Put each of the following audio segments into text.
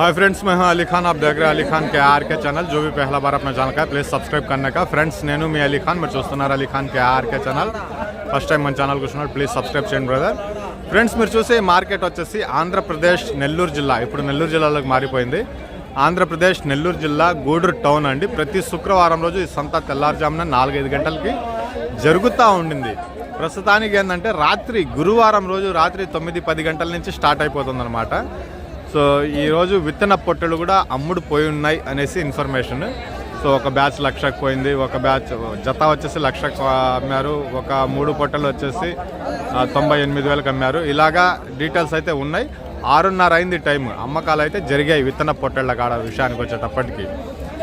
Hi friends मैं हूं अली खान आप देख रहे हैं अली खान के आर के चैनल जो भी पहला बार अपना ఛానల్ का ప్లీజ్ సబ్స్క్రైబ్ करने का ఫ్రెండ్స్ నేను మీ అలీ ఖాన్ మీరు చూస్తున్నారు Ali Khan K R K channel first time మన ఛానల్ చూస్తున్నారు ప్లీజ్ సబ్స్క్రైబ్ చేయండి బ్రదర్ ఫ్రెండ్స్ మీరు చూసే ఈ మార్కెట్ వచ్చేసి ఆంధ్రప్రదేశ్ నెల్లూరు జిల్లా ఇప్పుడు నెల్లూరు జిల్లాలోకి మారిపోయింది ఆంధ్రప్రదేశ్ నెల్లూరు జిల్లా గూడూరు టౌన్ అండి ప్రతి శుక్రవారం రోజు ఈ సంత తెల్లారుజామున నాలుగైదు గంటలకి జరుగుతూ ఉండింది ప్రస్తుతానికి ఏంటంటే రాత్రి గురువారం రోజు రాత్రి తొమ్మిది పది గంటల నుంచి స్టార్ట్ అయిపోతుంది సో ఈరోజు విత్తన పొట్టెలు కూడా అమ్ముడు పోయి ఉన్నాయి అనేసి ఇన్ఫర్మేషన్. సో ఒక బ్యాచ్ లక్షకు పోయింది. ఒక బ్యాచ్ జత వచ్చేసి లక్షకు అమ్మారు. ఒక మూడు పొట్టెలు వచ్చేసి తొంభై ఎనిమిది వేలకు అమ్మారు. ఇలాగా డీటెయిల్స్ అయితే ఉన్నాయి. ఆరున్నర అయింది టైం అమ్మకాలు అయితే జరిగాయి విత్తన పొట్టెళ్ళ కాడ విషయానికి వచ్చేటప్పటికి.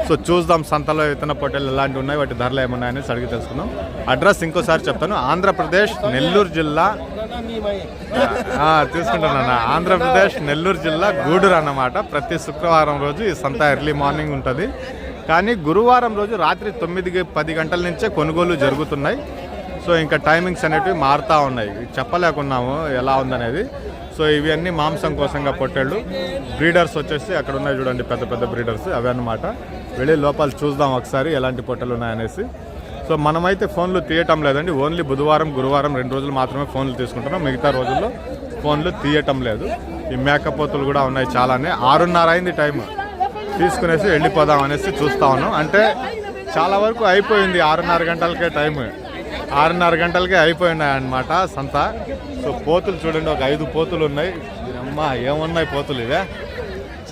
సో చూద్దాం సంతలో విత్తన పొట్టెలు ఎలాంటివి ఉన్నాయి వాటి ధరలు ఏమున్నాయనేసి అడిగి తెలుసుకుందాం. అడ్రస్ ఇంకోసారి చెప్తాను. ఆంధ్రప్రదేశ్ నెల్లూరు జిల్లా. తీసుకుంటాను తీసుకుంటానన్న ఆంధ్రప్రదేశ్ నెల్లూరు జిల్లా గూడూరు అన్నమాట. ప్రతి శుక్రవారం రోజు ఈ సంత ఎర్లీ మార్నింగ్ ఉంటుంది. కానీ గురువారం రోజు రాత్రి తొమ్మిది పది గంటల నుంచే కొనుగోలు జరుగుతున్నాయి. సో ఇంకా టైమింగ్స్ అనేటివి మారుతూ ఉన్నాయి. చెప్పలేకున్నాము ఎలా ఉందనేది. సో ఇవన్నీ మాంసం కోసంగా పొట్టేళ్ళు బ్రీడర్స్ వచ్చేసి అక్కడ ఉన్నాయి చూడండి పెద్ద పెద్ద బ్రీడర్స్ అవి అన్నమాట. వెళ్ళి లోపల చూద్దాం ఒకసారి ఎలాంటి పొట్టెలు ఉన్నాయనేసి. సో మనమైతే ఫోన్లు తీయటం లేదండి. ఓన్లీ బుధవారం గురువారం రెండు రోజులు మాత్రమే ఫోన్లు తీసుకుంటున్నాం. మిగతా రోజుల్లో ఫోన్లు తీయటం లేదు. ఈ మేకపోతులు కూడా ఉన్నాయి చాలానే. ఆరున్నర అయింది టైం తీసుకునేసి వెళ్ళిపోదాం అనేసి చూస్తా ఉన్నాం. అంటే చాలా వరకు అయిపోయింది ఆరున్నర గంటలకే టైం ఆరున్నర గంటలకే అయిపోయినాయి అన్నమాట సంత. సో పోతులు చూడండి ఒక ఐదు పోతులు ఉన్నాయి. అమ్మ ఏమున్నాయి పోతులు ఇవే?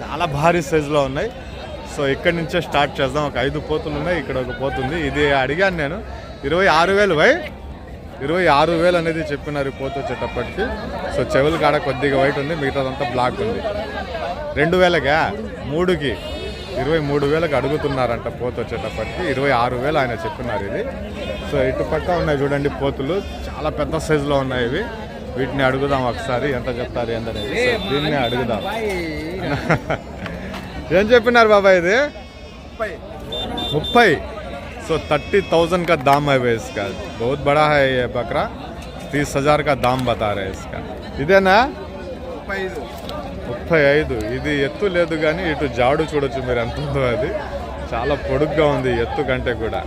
చాలా భారీ సైజులో ఉన్నాయి. సో ఇక్కడి నుంచే స్టార్ట్ చేద్దాం. ఒక ఐదు పోతులు ఉన్నాయి ఇక్కడ ఒక పోతుంది ఇది అడిగాను నేను ఇరవై ఆరు వేలు వై? ఇరవై ఆరు వేలు అనేది చెప్పినారు ఈ పోతు వచ్చేటప్పటికి. సో చెవులు కాడ కొద్దిగా వైట్ ఉంది మిగతాదంతా బ్లాక్ ఉంది. రెండు వేలగా మూడుకి. ఇరవై మూడు వేలకు అడుగుతున్నారంట పోతు వచ్చేటప్పటికి. ఇరవై ఆరు వేలు ఆయన చెప్పినారు ఇది. సో ఇటు పక్క ఉన్నాయి చూడండి పోతులు చాలా పెద్ద సైజులో ఉన్నాయి ఇవి వీటిని అడుగుదాం ఒకసారి ఎంత చెప్తారు ఏంటనేది సో దీన్ని అడుగుదాం ఏం చెప్పినారు బాబాయ్ ఇది ముప్పై సో थर्टी थाउजेंड का दाम है भाई इसका बहुत बड़ा है ये बकरा तीस हजार का दाम बता रहे हैं इसका ఇదేనా ముప్పై ఐదు ఇది ఎత్తు లేదు కానీ ఇటు జాడు చూడొచ్చు మీరు ఎంత ఉందో అది చాలా పొడుగ్గా ఉంది ఎత్తు కంటే కూడా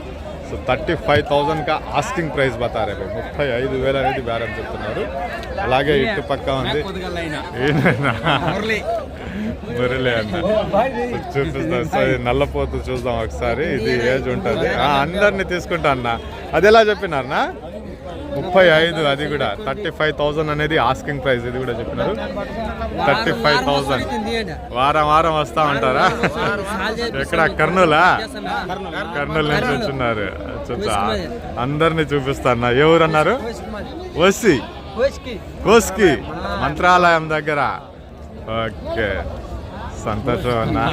సో థర్టీ ఫైవ్ థౌజండ్ కా ఆస్కింగ్ ప్రైస్ బతారే భాయ్. ముప్పై ఐదు వేలు అనేది బేరం చెప్తున్నారు. అలాగే ఇటు పక్క ఉంది? మురళి. అన్న. చూపిస్తాం. సో ఇది నల్లపోతు చూద్దాం ఒకసారి. ఇది ఏజ్ ఉంటుంది. ఆ, అందరినీ తీసుకుంటా అన్న. అది ఎలా చెప్పినారనా ముప్పై ఐదు అది కూడా. థర్టీ ఫైవ్ థౌసండ్ అనేది ఆస్కింగ్ ప్రైస్ ఇది కూడా చెప్పినారు. Thirty five thousand. వారం వారం వస్తా ఉంటారా? ఎక్కడ? కర్నూలా? కర్నూలు నుంచి వచ్చిన్నారు అందరిని అందరినీ చూపిస్తాను ఎవరు అన్నారు వసి కోస్కి. మంత్రాలయం దగ్గర. ఓకే. సంతోషం అన్నా.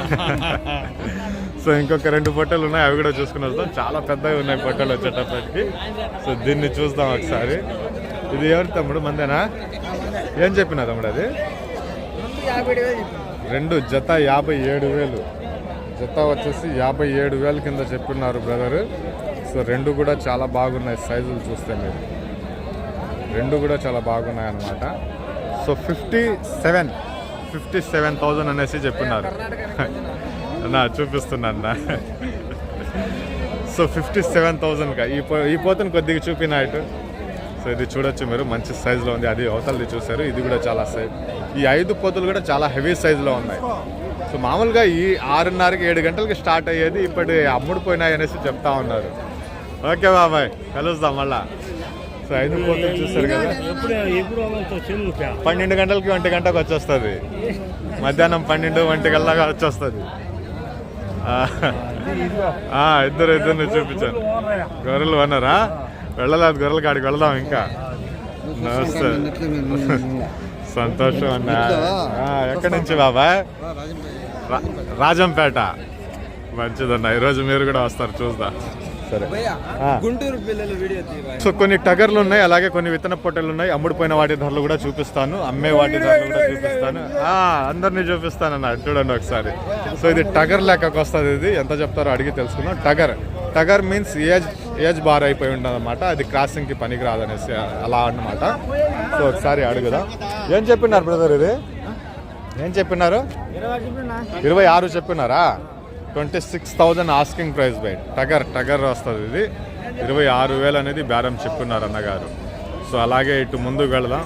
సో ఇంకొక రెండు పొట్టలు ఉన్నాయి అవి కూడా చూసుకుని వస్తాం చాలా పెద్దవి ఉన్నాయి పొట్టలు వచ్చేటప్పటికి. సో దీన్ని చూద్దాం ఒకసారి. ఇది ఎవరి తమ్ముడు? మందేనా? ఏం చెప్పినా తమ్ముడు అది? రెండు జత యాభై ఏడు వేలు. జత వచ్చేసి యాభై ఏడు వేల కింద చెప్పున్నారు బ్రదర్. సో రెండు కూడా చాలా బాగున్నాయి సైజులు చూస్తే మీరు. రెండు కూడా చాలా బాగున్నాయి అన్నమాట. So fifty seven fifty seven thousand అనేసి చెప్పిన్నారు నా చూపిస్తున్నా అన్న సో ఫిఫ్టీ సెవెన్ థౌజండ్గా ఈ పో ఈ పోతను కొద్దిగా చూపినాయటు సో ఇది చూడొచ్చు మీరు మంచి సైజులో ఉంది. అది అవతలది చూసారు ఇది కూడా చాలా సైజ్ ఈ ఐదు పోతులు కూడా చాలా హెవీ సైజులో ఉన్నాయి. సో మామూలుగా ఈ ఆరున్నరకి ఏడు గంటలకి స్టార్ట్ అయ్యేది ఇప్పటి అమ్ముడుపోయినాయి అనేసి చెప్తా ఉన్నారు. ఓకే బాబాయ్ కలుద్దాం మళ్ళా. సో ఐదు పోతులు చూస్తారు కదా. పన్నెండు గంటలకి ఒంటి గంటకు వచ్చేస్తుంది. మధ్యాహ్నం పన్నెండు ఒంటి గంటలాగా వచ్చేస్తుంది. ఇద్దరు ఇద్దరిని చూపించాను. గొర్రెలు అన్నారా వెళ్ళలేదు గొర్రెల కాడికి వెళదాం ఇంకా. నమస్తే. సంతోషం అన్న. ఎక్కడి నుంచి బాబాయ్ రాజంపేట. మంచిదన్న. ఈరోజు మీరు కూడా వస్తారు చూద్దాం సరే. గుంటూరు పిల్లలు వీడియో సో కొన్ని టగర్లు ఉన్నాయి అలాగే కొన్ని విత్తన పొట్టెలు ఉన్నాయి. అమ్ముడుపోయిన వాటి ధరలు కూడా చూపిస్తాను అమ్మే వాటి ధరలు కూడా చూపిస్తాను. ఆ, అందరినీ చూపిస్తానన్న చూడండి ఒకసారి. సో ఇది టగర్ లెక్కకు వస్తుంది ఇది. ఎంత చెప్తారో అడిగి తెలుసుకుందాం. టగర్. టగర్ మీన్స్ ఏజ్ ఏజ్ బార్ అయిపోయి ఉంటుంది అనమాట అది క్రాసింగ్కి పనికి రాదనేసి అలా అన్నమాట. సో ఒకసారి అడుగుదాం. ఏం చెప్పినారు బ్రదర్ ఇది? ఏం చెప్పినారు? ఇరవై ఆరు చెప్పినారా? Twenty six thousand asking price by టగర్ టగర్ వస్తుంది ఇది. ఇరవై ఆరు వేలు అనేది బేరం చెప్పున్నారు అన్నగారు. సో అలాగే ఇటు ముందుకు వెళదాం.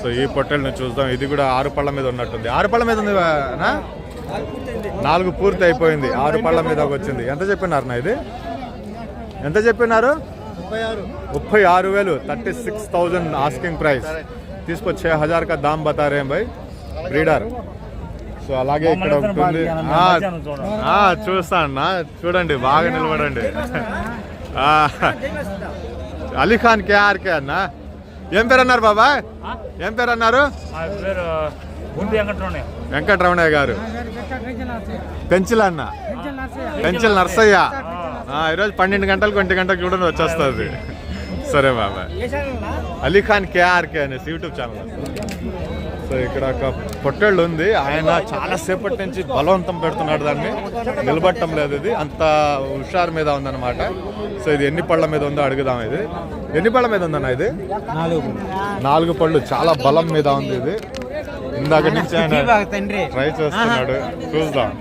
సో ఈ పొట్టెల్ని చూద్దాం. ఇది కూడా ఆరు పళ్ళ మీద ఉన్నట్టుంది. ఆరు పళ్ళ మీద ఉంది నాలుగు పూర్తి అయిపోయింది. ఆరు పళ్ళ మీద వచ్చింది. ఎంత చెప్పినారు నా ఇది? ఎంత చెప్పినారు? ముప్పై ఆరు. వేలు. Thirty six thousand asking price తీసుకొచ్చే హజార్ కా దామ్ బతారేం బై? భాయ్ బ్రీడర్ సో అలాగే ఇక్కడ ఆ, చూస్తా అన్న. చూడండి బాగా నిలబడండి. అలీఖాన్ కేఆర్కే అన్న. ఏం పేరు అన్నారు బాబా ఏం పేరు అన్నారు వెంకటరమణయ్య గారు. పెంచిల అన్న. పెంచిల నర్సయ్య. ఈరోజు పన్నెండు గంటలకు ఒంటి గంటలకు చూడండి వచ్చేస్తుంది. సరే బాబాయ్ అలీఖాన్ కేఆర్కే అనేసి యూట్యూబ్ ఛానల్. సో ఇక్కడ ఒక పొట్టేళ్ళు ఉంది. ఆయన చాలా సేపటి నుంచి బలవంతం పెడుతున్నాడు దాన్ని. నిలబట్టం లేదు ఇది. అంత హుషారు మీద ఉందన్నమాట. సో ఇది ఎన్ని పళ్ళ మీద ఉందో అడుగుదాం ఇది. ఎన్ని పళ్ళ మీద ఉందన్న ఇది? నాలుగు పళ్ళు. చాలా బలం మీద ఉంది ఇది. ఇందాక నుంచి ఆయన ట్రై చేస్తున్నాడు. చూద్దాం.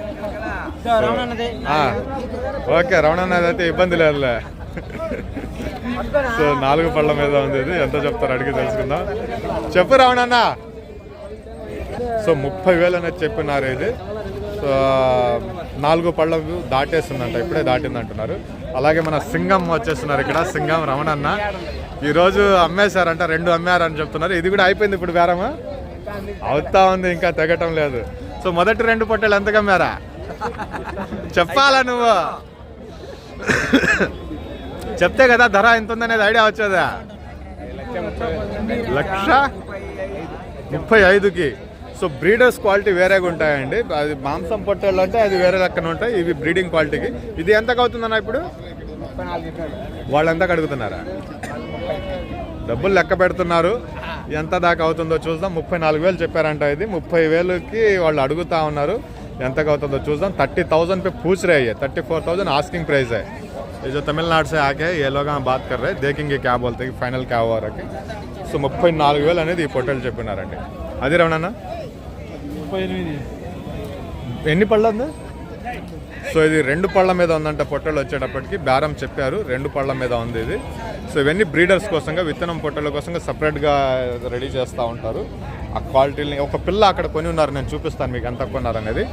ఓకే రమణన్న అయితే ఇబ్బంది లేదులే. సో నాలుగు పళ్ళ మీద ఉంది ఇది. ఎంత చెప్తారు అడిగి తెలుసుకుందాం. చెప్పు రావణన్న సో ముప్పై వేలు అనేది చెప్పినారు ఇది. సో నాలుగు పళ్ళకు దాటేస్తుందంట ఇప్పుడే దాటింది అంటున్నారు అలాగే మన సింగం వచ్చేస్తున్నారు ఇక్కడ సింగం రమణన్న. ఈరోజు అమ్మేశారంట రెండు అమ్మారని చెప్తున్నారు. ఇది కూడా అయిపోయింది ఇప్పుడు బేరమా? అవుతా ఉంది ఇంకా తెగటం లేదు. సో మొదటి రెండు పొట్టలు ఎంత అమ్మారా? చెప్పాలా నువ్వు? చెప్తే కదా ధర ఎంత ఉందనేది ఐడియా వచ్చేదా? లక్ష ముప్పై ఐదుకి. సో బ్రీడర్స్ క్వాలిటీ వేరేగా ఉంటాయండి అది మాంసం పొట్టేళ్ళు అంటే అది వేరే లెక్కన ఉంటాయి ఇవి బ్రీడింగ్ క్వాలిటీకి ఇది ఎంతకు అవుతుందన్న ఇప్పుడు వాళ్ళు ఎంతకు అడుగుతున్నారా డబ్బులు లెక్క పెడుతున్నారు ఎంత దాకా అవుతుందో చూద్దాం ముప్పై నాలుగు వేలు చెప్పారంట ఇది ముప్పై వేలుకి వాళ్ళు అడుగుతా ఉన్నారు ఎంతకు అవుతుందో చూద్దాం थर्टी थाउजेंड पे पूछ रहे हैं thirty four thousand asking price है ये जो तमिलनाडु से आके ये लोग हम बात कर रहे हैं देखेंगे क्या बोलते हैं फाइनल क्या हुआ रखे సో ముప్పై నాలుగు వేలు అనేది ఈ పొట్టేలు చెప్పినారండి అది రమణన్న ఎన్ని పళ్ళు ఉంది? సో ఇది రెండు పళ్ళ మీద ఉందంట పొట్టలు వచ్చేటప్పటికి. బేరం చెప్పారు రెండు పళ్ళ మీద ఉంది ఇది. సో ఇవన్నీ బ్రీడర్స్ కోసంగా విత్తనం పొట్టల కోసంగా సపరేట్గా రెడీ చేస్తూ ఉంటారు. ఆ క్వాలిటీని ఒక పిల్ల అక్కడ కొని ఉన్నారు నేను చూపిస్తాను మీకు ఎంత కొన్నారనేది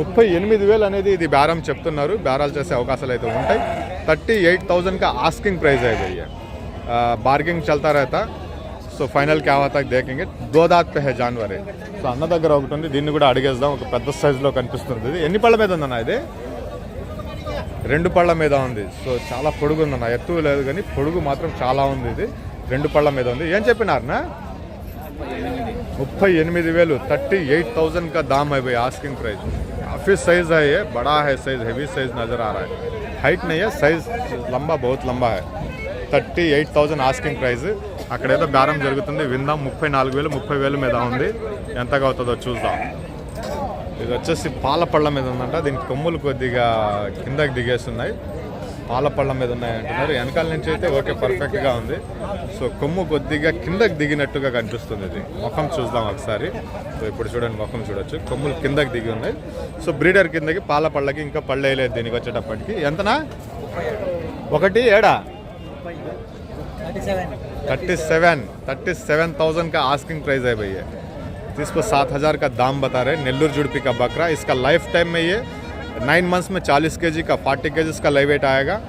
ముప్పై ఎనిమిది వేలు అనేది ఇది బేరం చెప్తున్నారు. బేరాలు చేసే అవకాశాలు అయితే ఉంటాయి. థర్టీ ఎయిట్ థౌజండ్కి ఆస్కింగ్ ప్రైజ్ అయితే బార్గింగ్ చల్తారైతే సో ఫైనల్ क्या होता है देखेंगे दो दांत पे है जानवर है సో అన్న దగ్గర ఒకటి ఉంది దీన్ని కూడా అడిగేద్దాం ఒక పెద్ద సైజులో కనిపిస్తుంది ఇది ఎన్ని పళ్ళ మీద ఉందన్న ఇది రెండు పళ్ళ మీద ఉంది సో చాలా పొడుగు ఉందన్న ఎత్తు లేదు కానీ పొడుగు మాత్రం చాలా ఉంది ఇది రెండు పళ్ళ మీద ఉంది ఏం చెప్పినారనా ముప్పై ఎనిమిది వేలు థర్టీ एट थाउजेंड का दाम है भाई आस्किंग प्राइस काफ़ी साइज है ये बड़ा है साइज हेवी साइज नज़र आ रहा है हाइट नहीं है साइज लंबा बहुत लंबा है thirty eight thousand asking price అక్కడేదో బేరం జరుగుతుంది. విందాం. ముప్పై నాలుగు వేలు ముప్పై వేలు మీద ఉంది. ఎంతగా అవుతుందో చూద్దాం. ఇది వచ్చేసి పాలపళ్ళ మీద ఉందంట. దీనికి కొమ్ములు కొద్దిగా కిందకి దిగేస్తున్నాయి. పాలపళ్ళ మీద ఉన్నాయి అంటున్నారు వెనకాల నుంచి అయితే ఓకే పర్ఫెక్ట్గా ఉంది. సో కొమ్ము కొద్దిగా కిందకి దిగినట్టుగా కనిపిస్తుంది ఇది. ముఖం చూద్దాం ఒకసారి. సో ఇప్పుడు చూడండి ముఖం చూడొచ్చు. కొమ్ములు కిందకి దిగి ఉన్నాయి. సో బ్రీడర్ కిందకి పాలపళ్ళకి ఇంకా పళ్ళు వేయలేదు దీనికి వచ్చేటప్పటికి. ఎంతనా? ఒకటి ఏడా? thirty seven thirty seven thousand का आस्किंग प्राइस है भैया तो इसको सात हज़ार का दाम बता रहे हैं नेल्लूर जुड़पी का बकरा इसका लाइफ टाइम में ये नाइन मंथ्स में चालीस के का फोर्टी के का लाइव वेट आएगा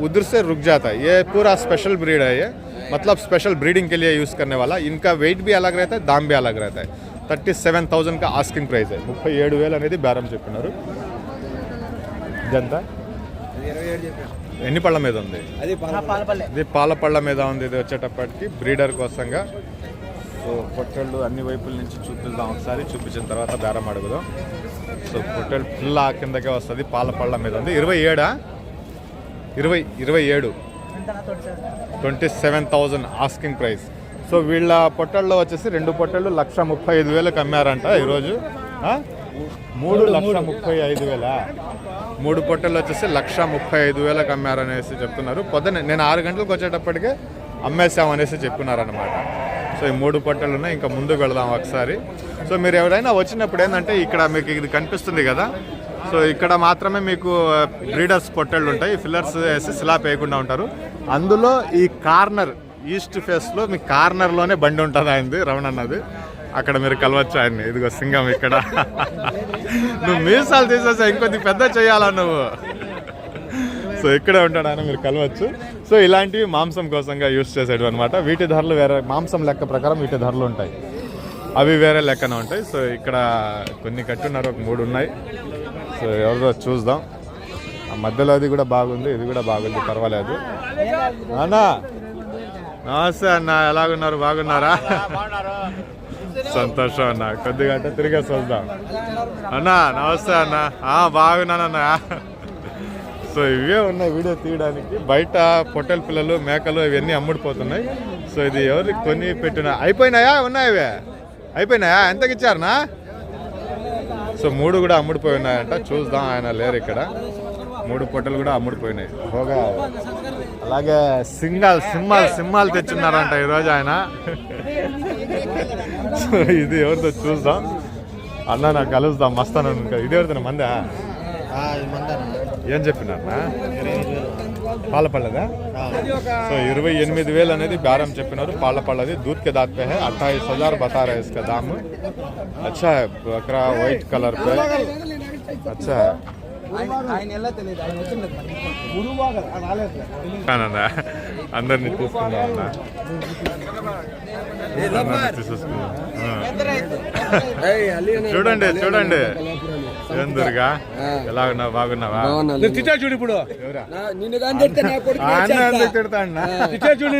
उधर से रुक जाता है ये पूरा स्पेशल ब्रीड है ये मतलब स्पेशल ब्रीडिंग के लिए यूज़ करने वाला इनका वेट भी अलग रहता है दाम भी अलग रहता है థర్టీ సెవెన్ థౌజండ్ కా ఆస్కింగ్ ప్రైస్ ముప్పై ఏడు వేలు అనేది బేరం చెప్పినారు ఇదంతా ఎన్ని పళ్ళ మీద ఉంది? ఇది పాల పళ్ళ మీద ఉంది ఇది వచ్చేటప్పటికి బ్రీడర్ కోసంగా. సో పొట్టేళ్ళు అన్ని వైపుల నుంచి చూపిద్దాం ఒకసారి చూపించిన తర్వాత బేరం అడుగుదాం. సో పొట్టేళ్ళు పిల్ల కిందకే వస్తుంది పాల పళ్ళ మీద ఉంది. ఇరవై ఏడా? ఇరవై ఇరవై ఏడు. Twenty seven thousand asking price. So వీళ్ళ పొట్టల్లో వచ్చేసి రెండు పొట్టళ్ళు లక్ష ముప్పై ఐదు వేలకు అమ్మారంట ఈరోజు. ఆ? మూడు లక్ష ముప్పై ఐదు వేల? మూడు పొట్టలు వచ్చేసి లక్ష ముప్పై ఐదు వేలకు అమ్మారనేసి చెప్తున్నారు. పొద్దున నేను ఆరు గంటలకు వచ్చేటప్పటికే అమ్మేసాం అనేసి సో ఈ మూడు పొట్టలు ఉన్నాయి ఇంకా ముందుకు వెళదాం ఒకసారి. సో మీరు ఎవరైనా వచ్చినప్పుడు ఏంటంటే ఇక్కడ మీకు ఇది కనిపిస్తుంది కదా సో ఇక్కడ మాత్రమే మీకు బ్రీడర్స్ పొట్టళ్ళు ఉంటాయి ఫిల్లర్స్ వేసి స్లాబ్ వేయకుండా ఉంటారు. అందులో ఈ కార్నర్ ఈస్ట్ ఫేస్లో మీ కార్నర్లోనే బండి ఉంటుంది ఆయనది రమణ అన్నది అక్కడ మీరు కలవచ్చు ఆయన్ని. ఇదిగో సింగం ఇక్కడ. నువ్వు మీసాలు తీసేసా ఇంకొద్ది పెద్ద చేయాలా నువ్వు? సో ఇక్కడే ఉంటాడు ఆయన మీరు కలవచ్చు. సో ఇలాంటివి మాంసం కోసంగా యూస్ చేసేవి అనమాట వీటి ధరలు వేరే మాంసం లెక్క ప్రకారం వీటి ధరలు ఉంటాయి. అవి వేరే లెక్కన ఉంటాయి. సో ఇక్కడ కొన్ని కట్టున్నారు ఒక మూడు ఉన్నాయి. సో ఎవరిదో చూద్దాం. ఆ మధ్యలో అది కూడా బాగుంది ఇది కూడా బాగుంది పర్వాలేదు. అన్నా నమస్తే అన్న ఎలాగున్నారు? బాగున్నారా. సంతోషం అన్న. కొద్దిగా అంటే తిరిగేసి వద్దాం అన్నా నమస్తే అన్న. ఆ, సో ఇవే ఉన్నాయి వీడియో తీయడానికి. బయట పొట్టెల పిల్లలు మేకలు ఇవన్నీ అమ్ముడిపోతున్నాయి. సో ఇది ఎవరు కొని పెట్టిన అయిపోయినాయా? ఉన్నాయి ఇవే. అయిపోయినాయా? ఎంతకి ఇచ్చారనా సో మూడు కూడా అమ్ముడిపోయి ఉన్నాయంట. చూద్దాం ఆయన లేరు ఇక్కడ. మూడు పొట్టలు కూడా అమ్ముడిపోయినాయి. హోగా. అలాగే సింగల్ సింహాలు సింహాలు తెచ్చున్నారంట ఈరోజు ఆయన. సో ఇది ఎవరితో చూద్దాం. అన్న నాకు కలుస్తాం మస్తాను ఇది ఎవరితో మందా? ఏం చెప్పినారా పాలపల్లదా? సో ఇరవై ఎనిమిది వేలు అనేది బేరం చెప్పినారు. పాలపల్లది దూర్కే దాత్పే దాత్ పే అట్టాయిస్ హజార్ బతారా ఇస్కా దామ్. అచ్చా అక్కడ వైట్ కలర్ పే. అచ్చా. అందరినీ తీసుకున్నా చూడండి చూడండి. ఏం ఎలా ఉన్నా బాగున్నావా? చూడు ఇప్పుడు. నిన్ను తిడతాడు తిట్టా చూడు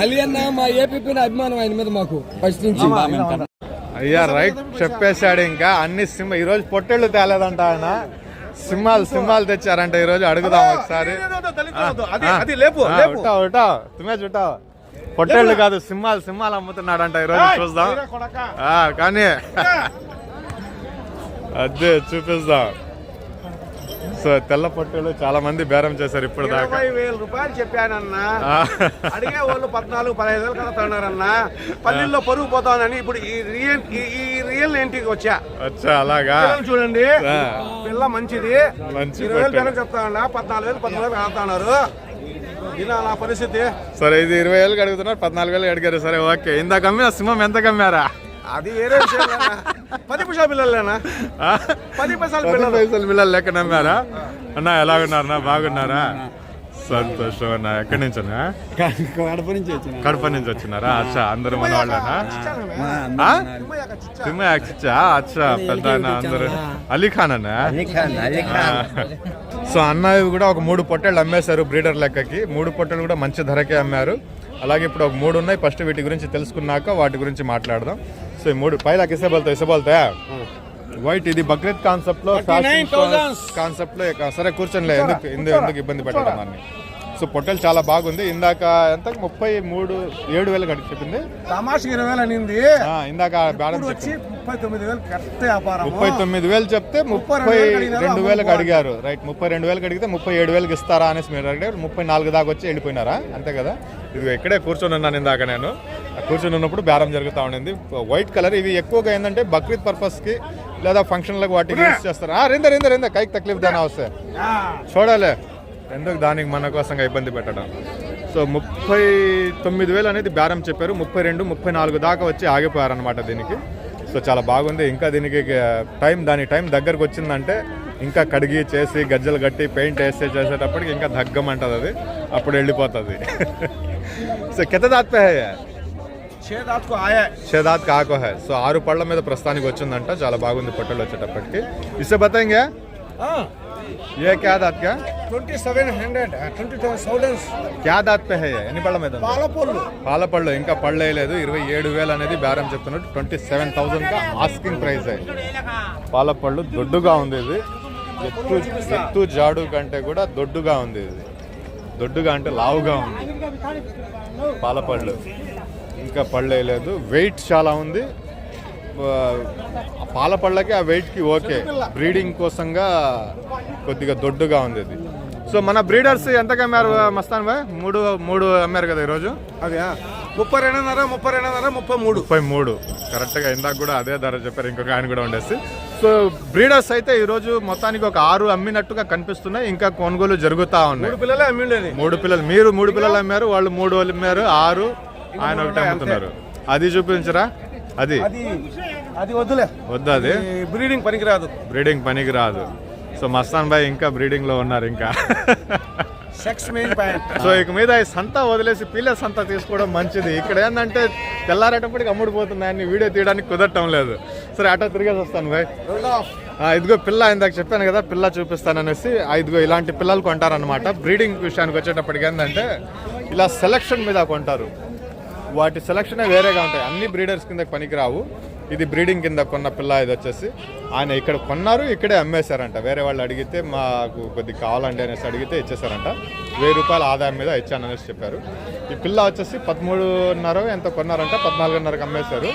అలీ అన్న మా ఏపీపీ అభిమానం ఆయన మీద మాకు ఫస్ట్ నుంచి అయ్యా రైట్ చెప్పేశాడు ఇంకా. అన్ని సింహ ఈ రోజు పొట్టేళ్ళు తేలేదంట ఆయన. సింహాలు సింహాలు తెచ్చారంట. ఈ రోజు అడుగుదాం ఒకసారి. తుమ్మే చుట్టావు. పొట్టేళ్ళు కాదు సింహాలు సింహాలు అమ్ముతున్నాడంట ఈ రోజు. చూద్దాం. ఆ, కానీ అదే చూపిస్తాం సో తెల్ల పొట్టేళ్ళు చాలా మంది బేరం చేశారు ఇప్పుడు దాకా వేల రూపాయలు చెప్పానన్నా. అడిగే వాళ్ళు పద్నాలుగు పదహైదు వేలు కడుతున్నారన్నా పల్లెల్లో పరుగు పోతానని ఇప్పుడు ఈ రియల్ ఈ- రియల్ ఇంటికి వచ్చా? అచ్చా అలాగా? చూడండి. పిల్ల మంచిది. మంచి ఇరవై వేలు పొట్టేలు. జనం చెప్తానన్నా పద్నాలుగు వేలు పద్నాలుగు వేలు కడుతున్నారు ఇలా నా పరిస్థితి. సరే ఇది ఇరవై వేలు అడుగుతున్నారు పద్నాలుగు వేలు అడిగారు. సరే ఓకే. ఇందాక అమ్మిన సింహం ఎంత కమ్మారా? అది వేరే విషయం. పది పైసా పిల్లలేనా? పది పైసలు పిల్లలు. పైసలు పిల్లలు లెక్క నమ్మారా అన్న ఎలా ఉన్నారన్నా బాగున్నారా? సంతోషం అన్న. ఎక్కడి నుంచి అన్నా? కడప నుంచి వచ్చిన. కడప నుంచి వచ్చినారా? అచ్చా అందరూ మన వాళ్ళేనా ఆ? తిమ్మ యాక్సిచ్చా అచ్చా పెద్ద అందరూ. అలీ ఖాన్ అన్న? సో అన్న ఇవి కూడా ఒక మూడు పొట్టేళ్ళు అమ్మేశారు బ్రీడర్ లెక్కకి. మూడు పొట్టలు కూడా మంచి ధరకే అమ్మారు. అలాగే ఇప్పుడు ఒక మూడు ఉన్నాయి. ఫస్ట్ వీటి గురించి తెలుసుకున్నాక వాటి గురించి మాట్లాడదాం. ఈ మూడు. పైలా ఇసే బోల్తా ఇసే వైట్ ఇది బక్రీద్ కాన్సెప్ట్లో కాన్సెప్ట్లో సరే కూర్చొనిలే ఎందుకు ఎందుకు ఇబ్బంది పెట్టడం అన్ని. సో పొట్టలు చాలా బాగుంది. ఇందాక ఎంత ముప్పై మూడు ఏడు వేలు గడిచి చెప్పింది. తమాషకి ఇరవై వేలు అనింది. ఆ, ఇందాక బ్యాలెన్స్ ముప్పై తొమ్మిది వేలు కరెక్ట్ వ్యాపారం ముప్పై తొమ్మిది వేలు చెప్తే ముప్పై రెండు వేలకు అడిగారు రైట్ ముప్పై రెండు వేలకు అడిగితే ముప్పై ఏడు వేలకు ఇస్తారా అనేసి మీరు అడిగారు. ముప్పై నాలుగు దాకా వచ్చి వెళ్ళిపోయినారా? అంతే కదా. ఇది ఇక్కడే కూర్చొని ఉన్నాను ఇందాక నేను. కూర్చొని ఉన్నప్పుడు బేరం జరుగుతూ ఉండింది. వైట్ కలర్ ఇవి ఎక్కువగా ఏంటంటే బక్రీద్ పర్పస్కి లేదా ఫంక్షన్లకు వాటికి యూజ్ చేస్తారు. ఆ, రింద రింద రింద కైకి తక్లీఫ్ దాని వస్తే చూడాలి. ఎందుకు దానికి మన కోసంగా ఇబ్బంది పెట్టడం? సో ముప్పై తొమ్మిది వేలు అనేది బేరం చెప్పారు. ముప్పై రెండు ముప్పై నాలుగు దాకా వచ్చి ఆగిపోయారనమాట దీనికి. సో చాలా బాగుంది. ఇంకా దీనికి టైం దాని టైం దగ్గరకు వచ్చిందంటే ఇంకా కడిగి చేసి గజ్జలు కట్టి పెయింట్ వేసి చేసేటప్పటికి ఇంకా దగ్గమంటుంది అది. అప్పుడు వెళ్ళిపోతుంది. సో కిత దాత్పే షేదాద్ కాకో హై సో ఆరు పళ్ళ మీద ప్రస్తుతానికి వచ్చిందంట. చాలా బాగుంది పొట్టలు వచ్చేటప్పటికి. ఇస్తే బతాయింగే ఏ క్యా దాత్ క్యా ట్వంటీ సెవెన్ హండ్రెడ్ ట్వంటీ క్యా దాత్ హై ఎన్ని పళ్ళ మీద పాలపళ్ళు. పాలపళ్ళు ఇంకా పళ్ళు వేయలేదు ఇరవై ఏడు వేలు అనేది బేరం చెప్తున్నట్టు ట్వంటీ సెవెన్ థౌసండ్గా ఆస్కింగ్ ప్రైస్ అయ్యి పాలపళ్ళు దొడ్డుగా ఉంది ఇది. ఎత్తు ఎత్తు జాడు కంటే కూడా దొడ్డుగా ఉంది ఇది. దొడ్డుగా అంటే లావుగా ఉంది. పాలపళ్ళు. ఇంకా పళ్ళు వేయలేదు వెయిట్ చాలా ఉంది. పాల పళ్ళకి ఆ వెయిట్కి ఓకే. బ్రీడింగ్ కోసంగా కొద్దిగా దొడ్డుగా ఉంది ఇది సో మన బ్రీడర్స్ ఎంతకు అమ్మారు మస్తాన్ భాయ్ మూడు మూడు అమ్మారు కదా ఈరోజు? అదే ముప్పై రెండున్నర ముప్పై రెండున్నర ముప్పై మూడు. ముప్పై మూడు. కరెక్ట్గా ఇందాక కూడా అదే ధర చెప్పారు ఇంకొక ఆయన కూడా ఉండేసి. సో బ్రీడర్స్ అయితే ఈరోజు మొత్తానికి ఒక ఆరు అమ్మినట్టుగా కనిపిస్తున్నాయి. ఇంకా కొనుగోలు జరుగుతూ ఉన్నాయి. మూడు పిల్లలే అమ్మిండేది. మూడు పిల్లలు మీరు మూడు పిల్లలు అమ్మారు వాళ్ళు మూడు వాళ్ళు అమ్మారు ఆరు. ఆయన ఒకటి అమ్ముతున్నారు. అది చూపించరా? అది. అది వద్దులే. వద్దు అది? బ్రీడింగ్ పనికిరాదు. బ్రీడింగ్ పనికి రాదు సో మస్తాన్ భాయ్ ఇంకా బ్రీడింగ్లో ఉన్నారు ఇంకా. సో ఇక మీద ఈ సంత వదిలేసి పిల్ల సంత తీసుకోవడం మంచిది. ఇక్కడ ఏంటంటే తెల్లారేటప్పటికి అమ్ముడుపోతున్నాయని వీడియో తీయడానికి కుదరటం లేదు. సరే అటో తిరిగేసి వస్తాను భాయ్. ఇదిగో పిల్ల ఇందాక చెప్పాను కదా పిల్ల చూపిస్తాననేసి. ఇదిగో ఇలాంటి పిల్లలు కొంటారనమాట బ్రీడింగ్ విషయానికి వచ్చేటప్పటికి ఏంటంటే ఇలా సెలక్షన్ మీద కొంటారు. వాటి సెలక్షనే వేరేగా ఉంటాయి. అన్ని బ్రీడర్స్ కింద పనికిరావు. ఇది బ్రీడింగ్ కింద కొన్న పిల్ల ఇది వచ్చేసి ఆయన ఇక్కడ కొన్నారు ఇక్కడే అమ్మేశారంట. వేరే వాళ్ళు అడిగితే మాకు కొద్దిగా కావాలండి అనేసి అడిగితే ఇచ్చేసారంట వెయ్యి రూపాయల ఆదాయం మీద ఇచ్చాననేసి చెప్పారు. ఈ పిల్ల వచ్చేసి పదమూడున్నర ఎంత కొన్నారంట? పద్నాలుగున్నరకు అమ్మేశారు.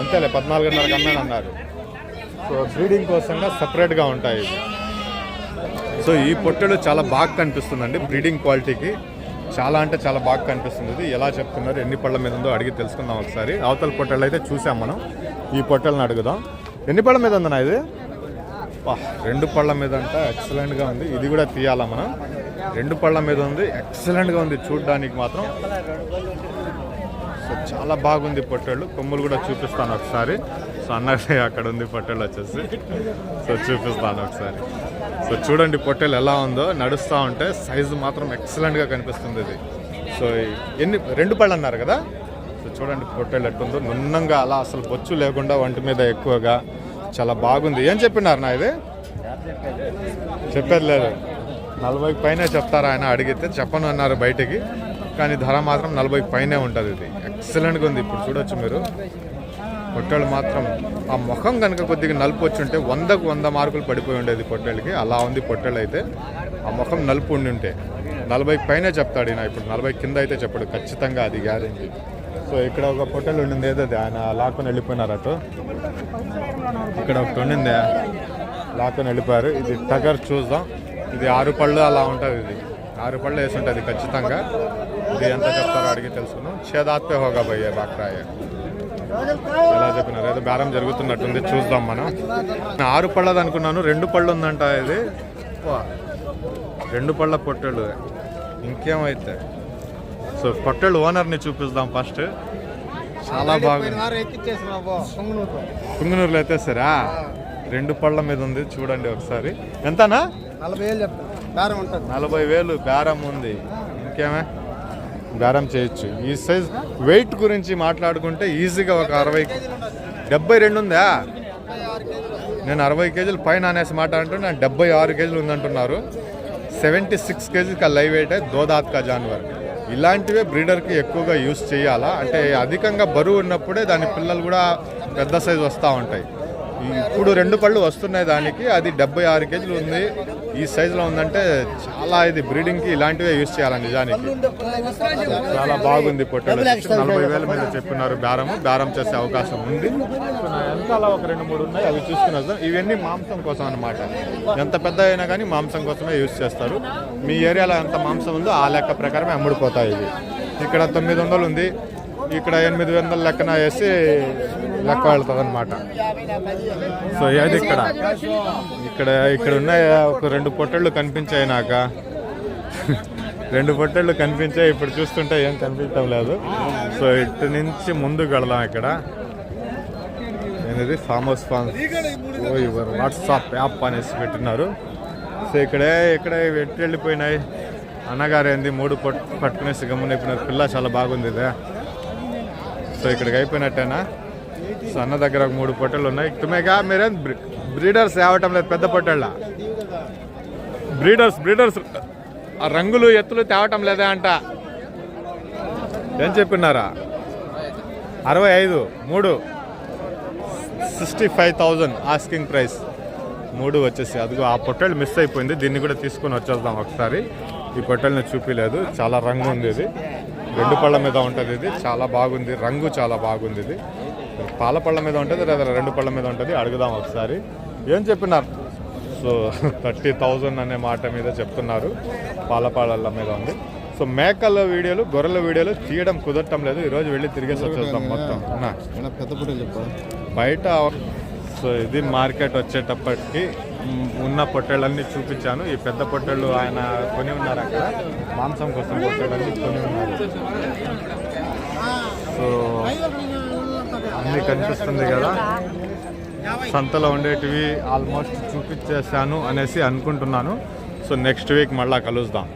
అంతేలే పద్నాలుగున్నరకు అమ్మాను అన్నారు సో బ్రీడింగ్ కోసంగా సపరేట్గా ఉంటాయి సో ఈ పొట్టెలు చాలా బాగా కనిపిస్తుందండి బ్రీడింగ్ క్వాలిటీకి చాలా అంటే చాలా బాగా కనిపిస్తుంది ఇది. ఎలా చెప్తున్నారు ఎన్ని పళ్ళ మీద ఉందో అడిగి తెలుసుకుందాం ఒకసారి. అవతల పొట్టెలు అయితే చూసాం మనం. ఈ పొట్టెలను అడుగుదాం. ఎన్ని పళ్ళ మీద ఉందన్నా ఇది? రెండు పళ్ళ మీద అంట ఎక్సలెంట్గా ఉంది. ఇది కూడా తీయాలా మనం? రెండు పళ్ళ మీద ఉంది. ఎక్సలెంట్గా ఉంది చూడడానికి మాత్రం. సో చాలా బాగుంది పొట్టేళ్ళు. కొమ్ములు కూడా చూపిస్తాను ఒకసారి. సో అన్నది అక్కడ ఉంది పొట్టెలు వచ్చేసి. సో చూపిస్తాను ఒకసారి. సో చూడండి పొట్టెలు ఎలా ఉందో. నడుస్తూ ఉంటే సైజు మాత్రం ఎక్సలెంట్గా కనిపిస్తుంది ఇది. సో ఎన్ని రెండు పళ్ళు అన్నారు కదా? సో చూడండి పొట్టెలు ఎట్టుందో. నున్నంగా అలా అసలు బొచ్చు లేకుండా వంటి మీద ఎక్కువగా చాలా బాగుంది. ఏం చెప్పినారు నా ఇది? చెప్పేది లేదు. నలభైకి పైనే చెప్తారా ఆయన అడిగితే చెప్పను అన్నారు బయటికి. కానీ ధర మాత్రం నలభైకి పైనే ఉంటుంది ఇది. ఎక్సలెంట్గా ఉంది. ఇప్పుడు చూడొచ్చు మీరు. పొట్టేళ్ళు మాత్రం ఆ ముఖం కనుక కొద్దిగా నలుపు వచ్చి ఉంటే వందకు వంద మార్కులు పడిపోయి ఉండేది పొట్టేళ్ళకి. అలా ఉంది పొట్టేళ్ళు అయితే ఆ ముఖం నలుపు ఉండి ఉంటే. నలభైకి పైనే చెప్తాడు ఈయన ఇప్పుడు. నలభై కింద అయితే చెప్పాడు. ఖచ్చితంగా అది గ్యారెంటీ. సో ఇక్కడ ఒక పొట్టెలు ఉండింది. ఏదో అది ఆయన లాక్కొని వెళ్ళిపోయినారు అటు. ఇక్కడ ఒకటి ఉండింది. లాక్కొని వెళ్ళిపోయారు. ఇది టగర్ చూద్దాం. ఇది ఆరు పళ్ళు అలా ఉంటుంది ఇది. ఆరు పళ్ళు వేసి ఉంటుంది ఖచ్చితంగా. ఇది ఎంత చెప్తారో అడిగి తెలుసుకున్నాం చేదాత్పే హోగా భయ్యే బాక్రాయే. ఎలా చెప్పినారు ఏదో బేరం జరుగుతున్నట్టుంది చూద్దాం మనం. నేను ఆరు పళ్ళది అనుకున్నాను రెండు పళ్ళు ఉందంట ఇది. రెండు పళ్ళ పొట్టేళ్ళు. ఇంకేమైతే? సో పొట్టేళ్ళు ఓనర్ని చూపిస్తాం ఫస్ట్. చాలా బాగుంది పుంగనూరులో. అయితే సరా రెండు పళ్ళ మీద ఉంది చూడండి ఒకసారి. ఎంతనా? నలభై వేలు బేరం ఉంటుంది. నలభై వేలు బేరం ఉంది. ఇంకేమే? బేరం చేయొచ్చు. ఈ సైజ్ వెయిట్ గురించి మాట్లాడుకుంటే ఈజీగా ఒక అరవై డెబ్బై రెండు ఉందా? నేను అరవై కేజీలు పైన అనేసి మాట అంటుంటే డెబ్బై ఆరు కేజీలు ఉందంటున్నారు. సెవెంటీ సిక్స్ కేజీకి ఆ లైవ్ వెయిట్ దోదాత్కా జాన్వర్. ఇలాంటివే బ్రీడర్కి ఎక్కువగా యూస్ చేయాలా? అంటే అధికంగా బరువు ఉన్నప్పుడే దాని పిల్లలు కూడా పెద్ద సైజు వస్తూ ఉంటాయి. ఇప్పుడు రెండు పళ్ళు వస్తున్నాయి దానికి. అది డెబ్బై ఆరు కేజీలు ఉంది. ఈ సైజులో ఉందంటే చాలా ఇది బ్రీడింగ్కి ఇలాంటివే యూజ్ చేయాలి నిజానికి. చాలా బాగుంది పొట్టలు నలభై వేల మీద చెప్పినారు బేరము. బేరం చేసే అవకాశం ఉంది. సో వెనకాల ఒక రెండు మూడు ఉన్నాయి. అవి చూసుకుని వద్దాం. ఇవన్నీ మాంసం కోసం అన్నమాట. ఎంత పెద్ద అయినా కానీ మాంసం కోసమే యూస్ చేస్తారు. మీ ఏరియాలో ఎంత మాంసం ఉందో ఆ లెక్క ప్రకారమే అమ్ముడుపోతాయి ఇవి. ఇక్కడ తొమ్మిది వందలు ఉంది. ఇక్కడ ఎనిమిది వందల లెక్కన వేసి లెక్క వెళ్తుంది అనమాట సో అది ఇక్కడ? ఇక్కడ ఇక్కడ ఉన్న ఒక రెండు పొట్టళ్ళు కనిపించాయి నాక. రెండు పొట్టళ్ళు కనిపించాయి ఇప్పుడు చూస్తుంటే ఏం కనిపించడం లేదు. సో ఇటు నుంచి ముందుకు వెళదాం ఇక్కడ. అనేది ఫామ్ హౌస్ ఫామ్ ఓ ఇవ్వరు. వాట్సాప్ యాప్ అనేసి పెట్టినారు. సో ఇక్కడే ఇక్కడ ఎట్టి వెళ్ళిపోయినాయి? అన్నగారు ఏంది? మూడు పట్టు పట్టుకునేసి గమ్మున పిల్ల చాలా బాగుంది ఇదే. సో ఇక్కడికి అయిపోయినట్టేనా? సో అన్న దగ్గర ఒక మూడు పొట్టెలు ఉన్నాయి. తుమేగా మీరేం బ్రీడర్స్ తేవటం లేదు పెద్ద పొట్టెళ్ళ. బ్రీడర్స్ బ్రీడర్స్ ఆ రంగులు ఎత్తులు తేవటం లేదా అంట. ఏం చెప్పినారా అరవై ఐదు మూడు. Sixty five thousand asking price. మూడు వచ్చేసి అదిగో ఆ పొట్టెలు మిస్ అయిపోయింది. దీన్ని కూడా తీసుకొని వచ్చేద్దాం ఒకసారి. ఈ పొట్టెల్ని చూపిలేదు. చాలా రంగు ఉంది ఇది. రెండు పళ్ళ మీద ఉంటుంది ఇది. చాలా బాగుంది. రంగు చాలా బాగుంది ఇది. పాల పళ్ళ మీద ఉంటుంది లేదా రెండు పళ్ళ మీద ఉంటుంది అడుగుదాం ఒకసారి. ఏం చెప్పినారు? సో థర్టీ థౌజండ్ అనే మాట మీద చెప్తున్నారు పాలపాలల్ల మీద ఉంది. సో మేకల వీడియోలు గొర్రెల వీడియోలు తీయడం కుదరటం లేదు ఈరోజు వెళ్ళి తిరిగేసి వచ్చేద్దాం మొత్తం. పెద్ద బయట సో ఇది మార్కెట్ వచ్చేటప్పటికి ఉన్న పొట్టేళ్ళన్నీ చూపించాను. ఈ పెద్ద పొట్టేళ్ళు ఆయన కొని ఉన్నారు అక్కడ. మాంసం కోసం పొట్టేళ్ళన్నీ కొని ఉన్నారు. సో అన్నీ కనిపిస్తుంది కదా. సంతలో ఉండేటివి ఆల్మోస్ట్ చూపించేశాను అనేసి అనుకుంటున్నాను. సో నెక్స్ట్ వీక్ మళ్ళీ కలుద్దాం.